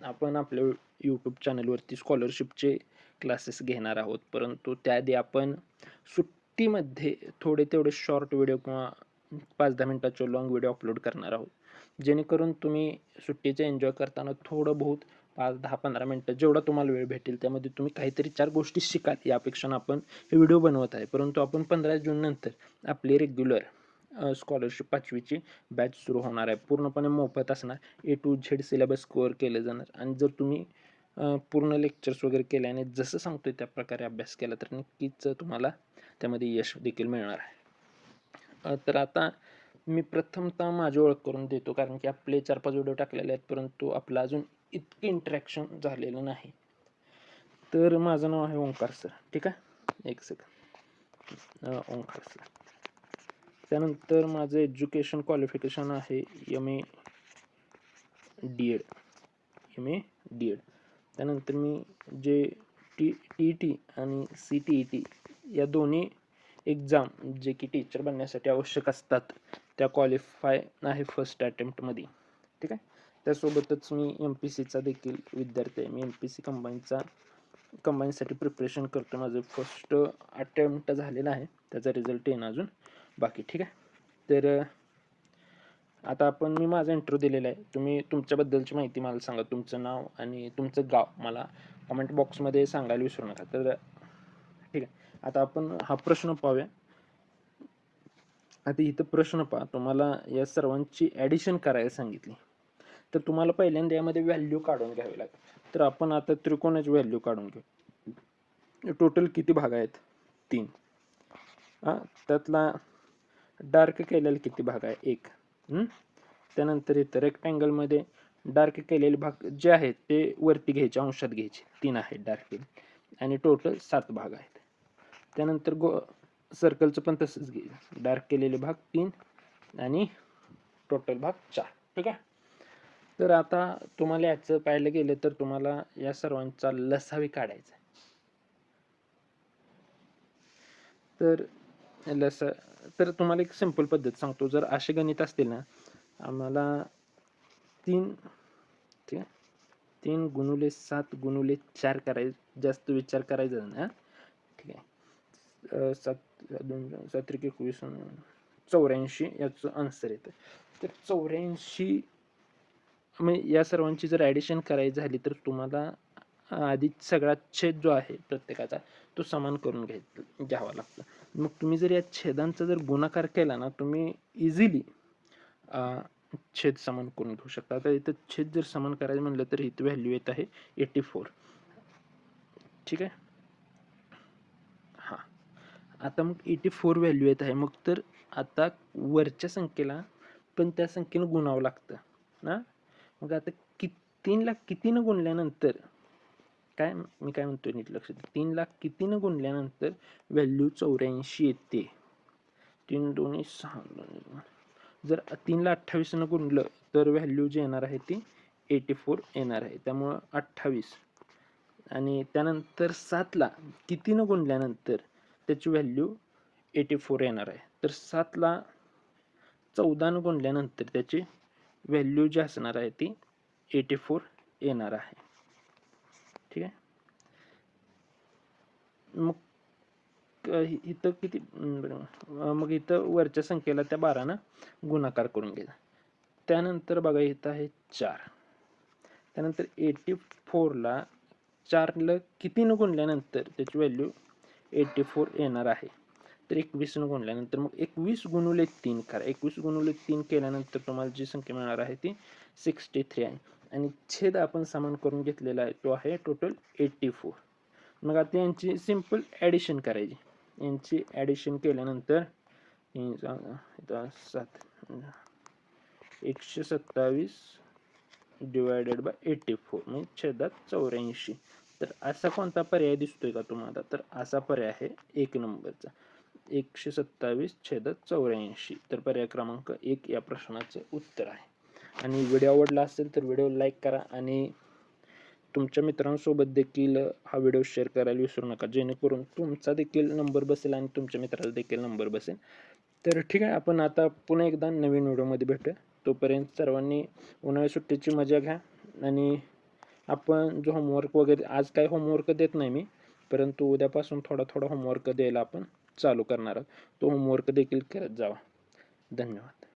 आपण आपल्या यूट्यूब चॅनलवरती स्कॉलरशिपचे क्लासेस घेणार आहोत. परंतु त्याआधी आपण सुट्टीमध्ये थोडे तेवढे शॉर्ट व्हिडिओ किंवा पाच दहा मिनटाचे लॉंग व्हिडिओ अपलोड करणार आहोत. जेणेकरून तुम्ही सुट्टीचे एन्जॉय करताना थोडं बहुत पाच दहा पंधरा मिनटं जेवढा तुम्हाला वेळ भेटेल त्यामध्ये तुम्ही काहीतरी चार गोष्टी शिकाल यापेक्षा आपण हे व्हिडिओ बनवत आहे. परंतु आपण पंधरा जून नंतर रेग्युलर स्कॉलरशिप पाचवीची बॅच सुरू होणार आहे. पूर्णपणे मोफत असणार. A to Z syllabus cover केलं जाणार. आणि जर तुम्ही पूर्ण लेक्चर्स वगैरे केले आणि जसं सांगतोय त्या प्रकारे अभ्यास केला तर नक्कीच तुम्हाला त्यामध्ये यश देखील मिळणार आहे. तर आता मी प्रथमतः माझी ओळख करून देतो कारण की आपले चार पाच व्हिडिओ टाकलेले आहेत परंतु आपलं अजून इतकं इंटरॅक्शन झालेलं नाही. तर माझं नाव आहे ओंकार सर. ठीक आहे? एक सेकंड ओंकार सर. त्यानंतर माझं एज्युकेशन क्वालिफिकेशन आहे M A D Ed M A D Ed त्यानंतर मी जे टी टी टी आणि सी टी ई टी या दोन्ही एक्झाम जे की टीचर बनण्यासाठी आवश्यक असतात त्या क्वालिफाय आहे फर्स्ट अटेम्प्टमध्ये ठीक आहे? त्यासोबतच मी एम पी सीचा देखील विद्यार्थी आहे. मी एम पी सी कंबाईनचा कंबाईनसाठी प्रिपरेशन करतो माझं फर्स्ट अटेम्प्ट झालेला आहे. त्याचा रिझल्ट येणं अजून. बाकी ठीक आहे? तर आता आपण मी माझा इंटरव्ह्यू दिलेला आहे. तुम्ही तुमच्याबद्दलची माहिती मला सांगा. तुमचं नाव आणि तुमचं गाव मला कमेंट बॉक्समध्ये सांगायला विसरू नका. तर ठीक आहे. आता आपण हा प्रश्न पाहूया. आता इथं प्रश्न पहा. तुम्हाला या सर्वांची ॲडिशन करायला सांगितली. तर तुम्हाला पहिल्यांदा यामध्ये व्हॅल्यू काढून घ्यावी लागेल. तर आपण आता त्रिकोणाची व्हॅल्यू काढून घेऊ. टोटल किती भाग आहेत? तीन. हां त्यातला डार्क केलेला किती भाग आहे? एक. त्यानंतर इथं रेक्टँगलमध्ये डार्क केलेले भाग जे आहेत ते वरती घ्यायचे अंशात घ्यायचे. तीन आहेत डार्क. आणि टोटल सात भाग आहेत. त्यानंतर गो सर्कलचं पण तसंच घ्यायचं डार्क केलेले भाग तीन आणि टोटल भाग चार. ठीक आहे? तर आता तुम्हाला याचं पाहायला गेलं तर तुम्हाला या सर्वांचा लसावी काढायचा आहे. तर लसा तर तुम्हाला एक सिंपल पद्धत सांगतो. जर असे गणित असतील ना आम्हाला तीन ठीक आहे? तीन गुणुले सात गुणुले चार कराय जास्त विचार करायचा ना ठीक आहे? सात दोन सात एकवीस चौऱ्याऐंशी याचं आन्सर येतं. तर चौऱ्याऐंशी म्हणजे या सर्वांची जर ॲडिशन करायची झाली तर तुम्हाला आधी सगळा छेद जो आहे प्रत्येकाचा तो समान करून घ्याय घ्यावा लागतो. मग तुम्ही जर या छेदांचा जर गुणाकार केला ना तुम्ही इझिली छेद समान करून घेऊ शकता. आता इथं छेद जर समान करायचं म्हणलं तर इथं व्हॅल्यू येत आहे एटी फोर ठीक आहे? हां. आता मग एटी फोर व्हॅल्यू येत आहे. मग तर आता वरच्या संख्येला पण त्या संख्येनं गुणावं लागतं. ना? मग आता कि तीनला कितीनं गुणल्यानंतर काय मी काय म्हणतोय नीट लक्ष द्या तीन लाख कितीनं गुणल्यानंतर व्हॅल्यू चौऱ्याऐंशी येते? तीन दोन्ही सहा दोन्ही जर तीनला अठ्ठावीसनं गुणलं तर व्हॅल्यू जी येणार आहे ती एटी फोर येणार आहे. त्यामुळं अठ्ठावीस. आणि त्यानंतर सातला कितीनं गुणल्यानंतर त्याची व्हॅल्यू एटी फोर येणार आहे. तर सातला चौदानं गुणल्यानंतर त्याची व्हॅल्यू जी असणार आहे ती एटी फोर येणार आहे. ठीक आहे? मग इथं किती मग इथं वरच्या संख्येला त्या बारानं गुणाकार करून घ्यायचा त्यानंतर बघा इथं आहे चार. त्यानंतर एटी फोरला चारला कितीनं गुणल्यानंतर त्याची व्हॅल्यू एटी फोर येणार आहे? तर एकवीसनं गुणल्यानंतर मग एकवीस गुणुले तीन करा. एकवीस गुणुले तीन केल्यानंतर तुम्हाला जी संख्या मिळणार आहे ती सिक्स्टी थ्री आहे. आणि छेद आपण समान करून घेतलेला आहे तो आहे टोटल एट्टी फोर मग आता यांची सिंपल ॲडिशन करायची. यांची ॲडिशन केल्यानंतर सात एकशे सत्तावीस डिवायडेड बाय एट्टी फोर म्हणजे छेदात चौऱ्याऐंशी. तर असा कोणता पर्याय दिसतोय का तुम्हाला? तर असा पर्याय आहे एक नंबरचा. एकशे सत्तावीस छेद चौऱ्याऐंशी. तर पर्याय क्रमांक एक या प्रश्नाचं उत्तर आहे. आणि व्हिडिओ आवडला असेल तर व्हिडिओ लाईक करा आणि तुमच्या मित्रांसोबत देखील हा व्हिडिओ शेअर करायला विसरू नका. जेणेकरून तुमचा देखील नंबर बसेल आणि तुमच्या मित्राला देखील नंबर बसेल. तर ठीक आहे आपण आता पुन्हा एकदा नवीन व्हिडिओमध्ये भेटूया. तोपर्यंत सर्वांनी उन्हाळी सुट्टीची मजा घ्या आणि आपण जो होमवर्क वगैरे आज काय होमवर्क देत नाही मी परंतु उद्यापासून थोडा थोडा होमवर्क द्यायला आपण चालू करणार आहोत. तो होमवर्क देखील करत जावा. धन्यवाद.